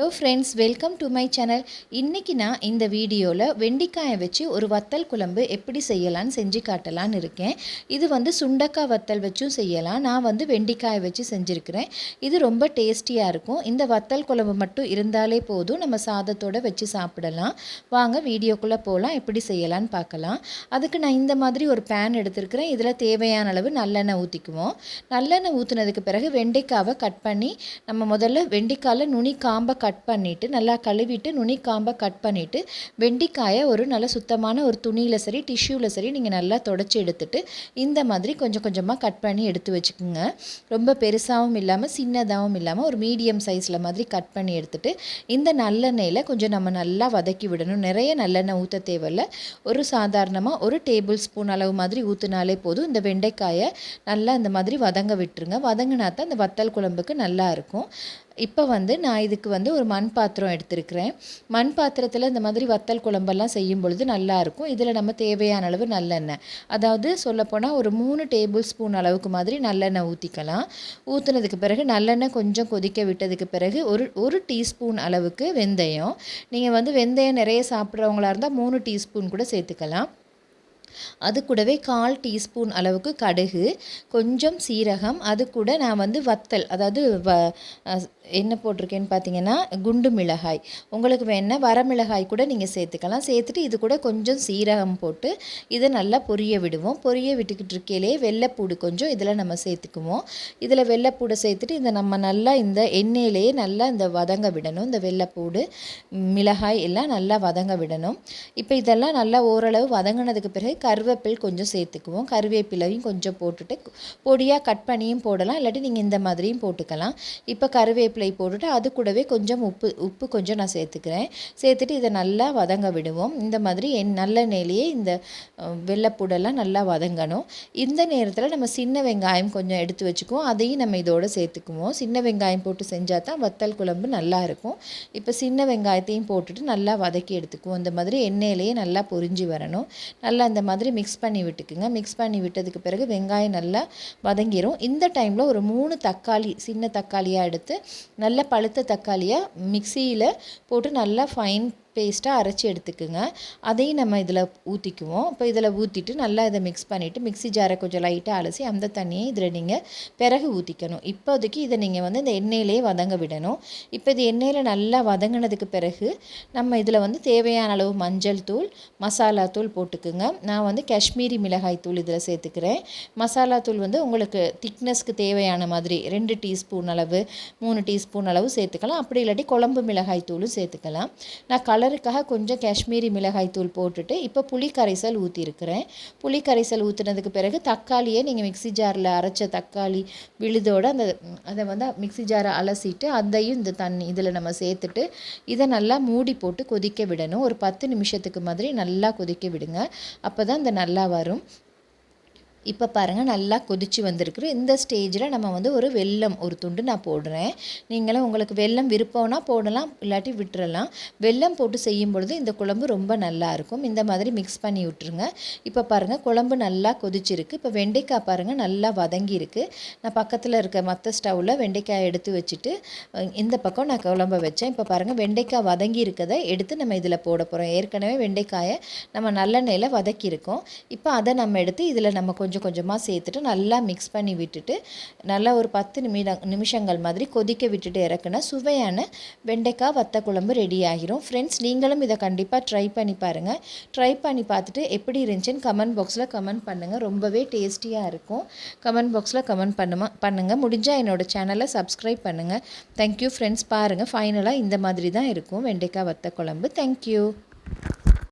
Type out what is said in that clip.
Hello friends welcome to my channel இன்றைக்கி நான் இந்த வீடியோவில் வெண்டிக்காயை வச்சு ஒரு வத்தல் குழம்பு எப்படி செய்யலான்னு செஞ்சு காட்டலான்னு இருக்கேன். இது வந்து சுண்டக்காய் வத்தல் வச்சும் செய்யலாம். நான் வந்து வெண்டிக்காயை வச்சு செஞ்சுருக்கிறேன். இது ரொம்ப டேஸ்டியாக இருக்கும். இந்த வத்தல் குழம்பு மட்டும் இருந்தாலே போதும். நம்ம சாதத்தோடு வச்சு சாப்பிடலாம். வாங்க வீடியோக்குள்ளே போகலாம் எப்படி செய்யலான்னு பார்க்கலாம். அதுக்கு நான் இந்த மாதிரி ஒரு பேன் எடுத்துருக்கிறேன். இதில் தேவையான அளவு நல்லெண்ணெய் ஊற்றிக்குவோம் நல்லெண்ணெய் ஊற்றுனதுக்கு பிறகு வெண்டைக்காவை கட் பண்ணி நம்ம முதல்ல வெண்டிக்காயில் நுனி காம்பை கட் பண்ணிவிட்டு நல்லா கழுவிட்டு நுனிக்காம்பை கட் பண்ணிவிட்டு வெண்டிக்காயை ஒரு நல்ல சுத்தமான ஒரு துணியில் சரி டிஷ்யூவில் சரி நீங்கள் நல்லா தொடச்சி எடுத்துட்டு இந்த மாதிரி கொஞ்சம் கொஞ்சமாக கட் பண்ணி எடுத்து வச்சுக்கோங்க. ரொம்ப பெருசாகவும் இல்லாமல் சின்னதாகவும் இல்லாமல் ஒரு மீடியம் சைஸில் மாதிரி கட் பண்ணி எடுத்துட்டு இந்த நல்லெண்ணெயில் கொஞ்சம் நம்ம நல்லா வதக்கி விடணும். நிறைய நல்லெண்ணெய் ஊற்ற தேவையில்ல. ஒரு சாதாரணமாக ஒரு டேபிள் ஸ்பூன் அளவு மாதிரி ஊற்றினாலே போதும். இந்த வெண்டைக்காயை நல்லா இந்த மாதிரி வதங்க விட்டுருங்க. வதங்கினா தான் இந்த வத்தல் குழம்புக்கு நல்லா இருக்கும். இப்போ வந்து நான் இதுக்கு வந்து ஒரு மண் பாத்திரம் எடுத்திருக்கிறேன். மண் பாத்திரத்தில் இந்த மாதிரி வத்தல் குழம்பெல்லாம் செய்யும் பொழுது நல்லாயிருக்கும் இதில் நம்ம தேவையான அளவு நல்லெண்ணெய். அதாவது சொல்லப்போனால் ஒரு மூணு டேபிள் ஸ்பூன் அளவுக்கு மாதிரி நல்லெண்ணெய் ஊற்றிக்கலாம் ஊற்றுனதுக்கு பிறகு நல்லெண்ணெய் கொஞ்சம் கொதிக்க விட்டதுக்கு பிறகு ஒரு ஒரு டீஸ்பூன் அளவுக்கு வெந்தயம். நீங்கள் வந்து வெந்தயம் நிறைய சாப்பிட்றவங்களா இருந்தால் மூணு டீஸ்பூன் கூட சேர்த்துக்கலாம். அது கூடவே கால் டீஸ்பூன் அளவுக்கு கடுகு கொஞ்சம் சீரகம் அது கூட நான் வந்து வத்தல் அதாவது வ என்ன போட்டிருக்கேன்னு பார்த்தீங்கன்னா குண்டு மிளகாய். உங்களுக்கு வேணால் வரமிளகாய் கூட நீங்கள் சேர்த்துக்கலாம். சேர்த்துட்டு இது கூட கொஞ்சம் சீரகம் போட்டு இதை நல்லா பொரிய விடுவோம். பொரிய விட்டுக்கிட்டு இருக்கையிலே வெள்ளைப்பூடு கொஞ்சம் இதில் நம்ம சேர்த்துக்குவோம். இதில் வெள்ளைப்பூடை சேர்த்துட்டு இந்த நம்ம நல்லா இந்த எண்ணெயிலேயே நல்லா இந்த வதங்க விடணும். இந்த வெள்ளைப்பூடு மிளகாய் எல்லாம் நல்லா வதங்க விடணும். இப்போ இதெல்லாம் நல்லா ஓரளவு வதங்கினதுக்கு பிறகு கருவேப்பில் கொஞ்சம் சேர்த்துக்குவோம். கருவேப்பிலையும் கொஞ்சம் போட்டுட்டு பொடியாக கட் பண்ணியும் போடலாம். இல்லாட்டி நீங்கள் இந்த மாதிரியும் போட்டுக்கலாம். இப்போ கருவேப்பிலை போட்டுட்டு அது கூடவே கொஞ்சம் உப்பு உப்பு கொஞ்சம் நான் சேர்த்துக்கிறேன். சேர்த்துட்டு இதை நல்லா வதங்க விடுவோம். இந்த மாதிரி என் நல்ல இந்த வெள்ளைப்பூடெல்லாம் நல்லா வதங்கணும். இந்த நேரத்தில் நம்ம சின்ன வெங்காயம் கொஞ்சம் எடுத்து வச்சுக்குவோம். அதையும் நம்ம இதோடு சேர்த்துக்குவோம். சின்ன வெங்காயம் போட்டு செஞ்சால் தான் வத்தல் குழம்பு நல்லா இருக்கும். இப்போ சின்ன வெங்காயத்தையும் போட்டுட்டு நல்லா வதக்கி எடுத்துக்குவோம். இந்த மாதிரி எண்ணெயிலேயே நல்லா பொரிஞ்சு வரணும். நல்லா இந்த மாதிரி மிக்ஸ் பண்ணி விட்டுக்குங்க. மிக்ஸ் பண்ணி விட்டதுக்கு பிறகு வெங்காயம் நல்லா வதங்கிடும் இந்த டைமில் ஒரு மூணு தக்காளி சின்ன தக்காளியாக எடுத்து நல்ல பழுத்த தக்காளியாக மிக்சியில் போட்டு நல்லா ஃபைன் பேஸ்ட்டாக அரைச்சி எடுத்துக்குங்க. அதையும் நம்ம இதில் ஊற்றிக்குவோம் இப்போ இதில் ஊற்றிட்டு நல்லா இதை மிக்ஸ் பண்ணிவிட்டு மிக்ஸி ஜாரை கொஞ்சம் லைட்டாக அலசி அந்த தண்ணியை இதில் நீங்கள் பிறகு ஊற்றிக்கணும் இப்போதைக்கு இதை நீங்கள் வந்து இந்த எண்ணெயிலே வதங்க விடணும். இப்போ இது எண்ணெயில் நல்லா வதங்கினதுக்கு பிறகு நம்ம இதில் வந்து தேவையான அளவு மஞ்சள் தூள் மசாலா தூள் போட்டுக்குங்க. நான் வந்து காஷ்மீரி மிளகாய் தூள் இதில் சேர்த்துக்கிறேன். மசாலா தூள் வந்து உங்களுக்கு திக்னஸ்க்கு தேவையான மாதிரி ரெண்டு டீஸ்பூன் அளவு மூணு டீஸ்பூன் அளவு சேர்த்துக்கலாம். அப்படி இல்லாட்டி குழம்பு மிளகாய் தூளும் சேர்த்துக்கலாம். நான் கலர் கலருக்காக கொஞ்சம் காஷ்மீரி மிளகாய் தூள் போட்டுட்டு இப்போ புளி கரைசல் ஊற்றிருக்கிறேன் புளி கரைசல் ஊற்றுனதுக்கு பிறகு தக்காளியை நீங்கள் மிக்சி ஜாரில் அரைச்ச தக்காளி விழுதோடு அந்த அதை வந்து மிக்சி ஜாரை அலசிட்டு அதையும் இந்த தண்ணி இதில் நம்ம சேர்த்துட்டு இதை நல்லா மூடி போட்டு கொதிக்க விடணும். ஒரு பத்து நிமிஷத்துக்கு மாதிரி நல்லா கொதிக்க விடுங்க. அப்போ தான் இந்த நல்லா வரும். இப்போ பாருங்கள் நல்லா கொதித்து வந்திருக்கு இந்த ஸ்டேஜில் நம்ம வந்து ஒரு வெல்லம் ஒரு துண்டு நான் போடுறேன். நீங்களும் உங்களுக்கு வெல்லம் விருப்பம்னா போடலாம் இல்லாட்டி விட்டுறலாம். வெல்லம் போட்டு செய்யும் பொழுது இந்த குழம்பு ரொம்ப நல்லா இருக்கும். இந்த மாதிரி மிக்ஸ் பண்ணி விட்டுருங்க. இப்போ பாருங்கள் குழம்பு நல்லா கொதிச்சிருக்கு. இப்போ வெண்டைக்காய் பாருங்கள் நல்லா வதங்கியிருக்கு. நான் பக்கத்தில் இருக்க மற்ற ஸ்டவ்வில் வெண்டைக்காய் எடுத்து வச்சுட்டு இந்த பக்கம் நான் குழம்ப வச்சேன். இப்போ பாருங்கள் வெண்டைக்காய் வதங்கி இருக்கதை எடுத்து நம்ம இதில் போட போகிறோம் ஏற்கனவே வெண்டைக்காயை நம்ம நல்லெண்ணெயில் வதக்கியிருக்கோம். இப்போ அதை நம்ம எடுத்து இதில் நம்ம கொஞ்சம் கொஞ்சம் கொஞ்சமாக சேர்த்துட்டு நல்லா மிக்ஸ் பண்ணி விட்டுட்டு நல்லா ஒரு பத்து நிமிடம் நிமிஷங்கள் மாதிரி கொதிக்க விட்டுட்டு இறக்குனா சுவையான வெண்டைக்காய் வத்த குழம்பு ரெடி ஆகிரும். ஃப்ரெண்ட்ஸ் நீங்களும் இதை கண்டிப்பாக ட்ரை பண்ணி பாருங்கள் ட்ரை பண்ணி பார்த்துட்டு எப்படி இருந்துச்சுன்னு கமெண்ட் பாக்ஸில் கமெண்ட் பண்ணுங்கள் ரொம்பவே டேஸ்டியாக இருக்கும். கமெண்ட் பாக்ஸில் கமெண்ட் பண்ணுமா பண்ணுங்கள் முடிஞ்சால் என்னோடய சேனலை சப்ஸ்கிரைப் பண்ணுங்கள் தேங்க்யூ ஃப்ரெண்ட்ஸ் பாருங்கள் ஃபைனலாக இந்த மாதிரி தான் இருக்கும். வெண்டைக்காய் வத்த குழம்பு தேங்க்யூ